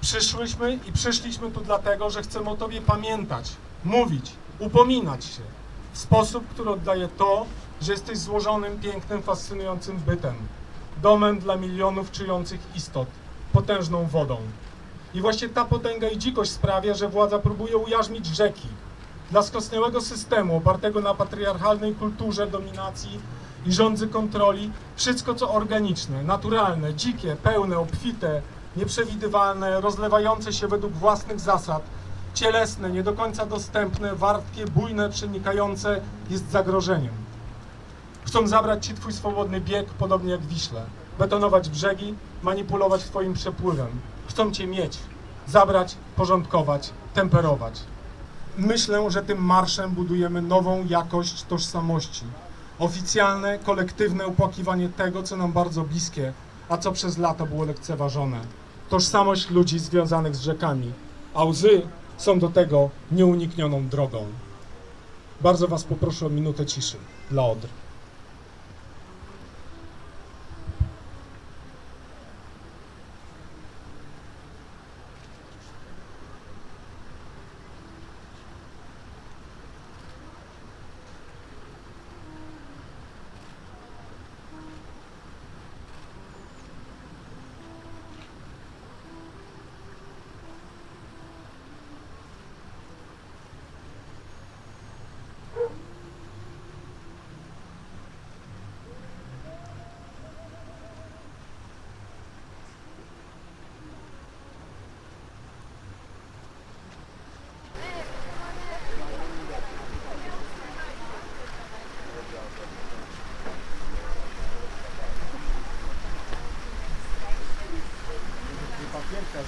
Przyszłyśmy i przyszliśmy tu dlatego, że chcemy o Tobie pamiętać, mówić, upominać się w sposób, który oddaje to, że jesteś złożonym, pięknym, fascynującym bytem, domem dla milionów czujących istot, potężną wodą. I właśnie ta potęga i dzikość sprawia, że władza próbuje ujarzmić rzeki. Dla skostniałego systemu opartego na patriarchalnej kulturze dominacji i rządzy kontroli, wszystko co organiczne, naturalne, dzikie, pełne, obfite, nieprzewidywalne, rozlewające się według własnych zasad, cielesne, nie do końca dostępne, wartkie, bujne, przenikające, jest zagrożeniem. Chcą zabrać ci twój swobodny bieg, podobnie jak Wiśle. Betonować brzegi, manipulować twoim przepływem. Chcą cię mieć, zabrać, porządkować, temperować. Myślę, że tym marszem budujemy nową jakość tożsamości. Oficjalne, kolektywne upłakiwanie tego, co nam bardzo bliskie, a co przez lata było lekceważone. Tożsamość ludzi związanych z rzekami, a łzy są do tego nieuniknioną drogą. Bardzo Was poproszę o minutę ciszy dla Odry.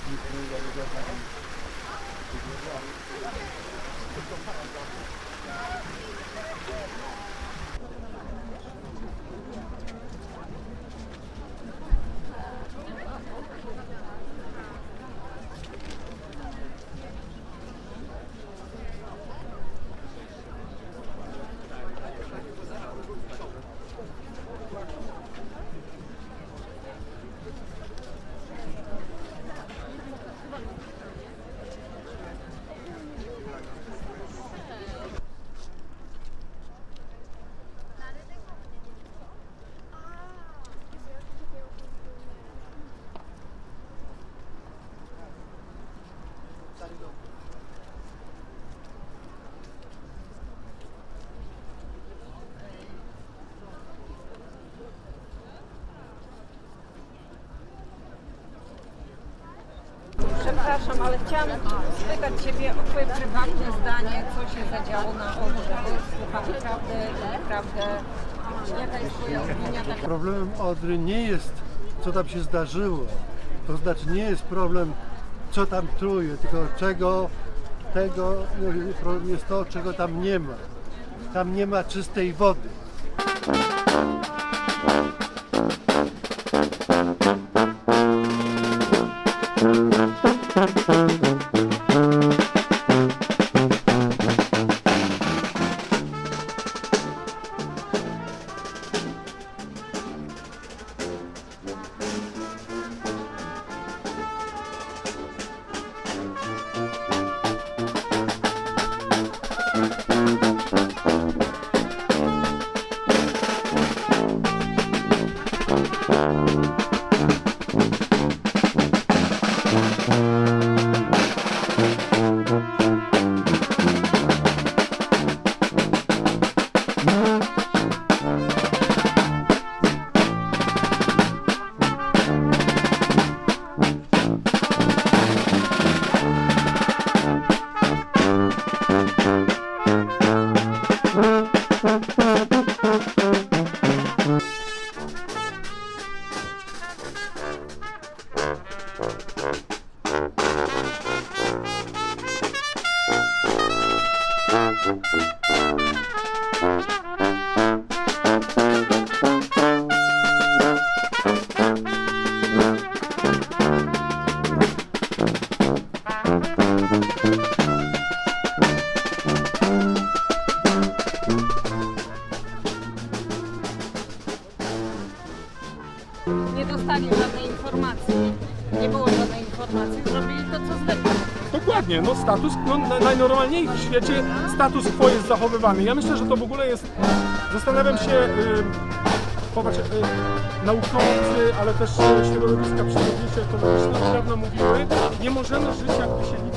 Thank you. Przepraszam, ale chciałam spytać Ciebie o Twoje prywatne zdanie, co się zadziało na Odrze, bo słuchamy prawdy, prawdę. Jaka jest Twoja opinia? Tak Problemem Odry nie jest, co tam się zdarzyło. To znaczy nie jest problem, co tam truje, tylko czego, tego, jest to, czego tam nie ma. Tam nie ma czystej wody. Dokładnie, no status, no na- najnormalniej w świecie status quo jest zachowywany. Ja myślę, że to w ogóle jest, zastanawiam się, y, popatrz, y, naukowcy, ale też y, środowiska przyrodnicze, ekologiczne od dawna mówiły, nie możemy żyć jakby się nic